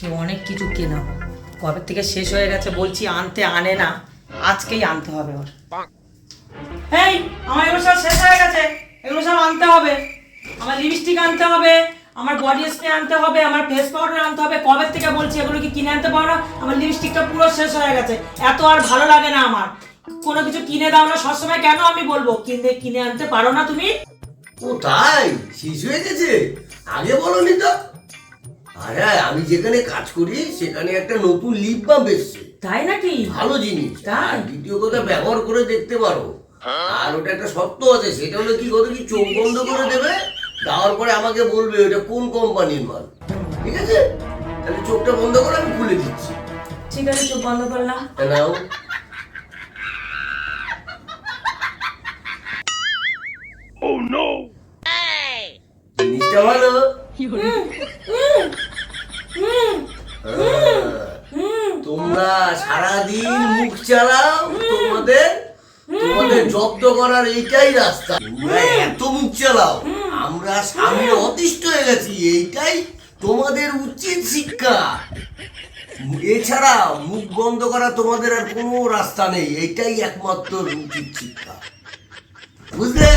সে অনেক কিছু কেনা কবে থেকে শেষ হয়ে গেছে বলছি আনতে আনে না। আজকেই আনতে হবে ওর। এই আমার এগুলো সব শেষ হয়ে গেছে। এগুলো সব আনতে হবে। আমার লিপস্টিক আনতে হবে আমার বডি স্প্রে আনতে হবে আমার ফেস পাউডার আনতে হবে। কবে থেকে বলছি এগুলো কি কিনে আনতে পারো না? আমার লিপস্টিকটা পুরো শেষ হয়ে গেছে। এত আর ভালো লাগে না আমার। কোনো কিছু কিনে দাও না। সবসময় কেন আমি বলব? কিনে কিনে আনতে পারো না তুমি? ও তাই? শেষ হয়ে গেছে? আগে বলনি তো। আরে আমি যেখানে কাজ করি সেখানে একটা নতুন লিপ বাম এসছে। তাই নাকি? ভালো জিনিস। তাই? দ্বিতীয় কথা ব্যবহার করে দেখতে পারো। আর ওটা একটা শর্ত আছে সেটা হলো কি কথা কি চোখ বন্ধ করে দেবে দেওয়ার পরে আমাকে বলবে ওটা কোন কোম্পানির মাল? ঠিক আছে? তাহলে চোখটা বন্ধ করে আমি খুলে দিচ্ছি। ঠিক আছে চোখ বন্ধ করলাম নাও। জিনিসটা ভালো হ্যাঁ। তোমরা সারাদিন মুখ চালাও, তোমাদের তোমাদের জব্দ করার এইটাই রাস্তা। এত মুখ চালাও। আমরা সামনে অতিষ্ঠ হয়ে গেছি এইটাই তোমাদের উচিত শিক্ষা। এছাড়া মুখ বন্ধ করা তোমাদের আর কোনো রাস্তা নেই, এইটাই একমাত্র উচিত শিক্ষা। বুঝলে?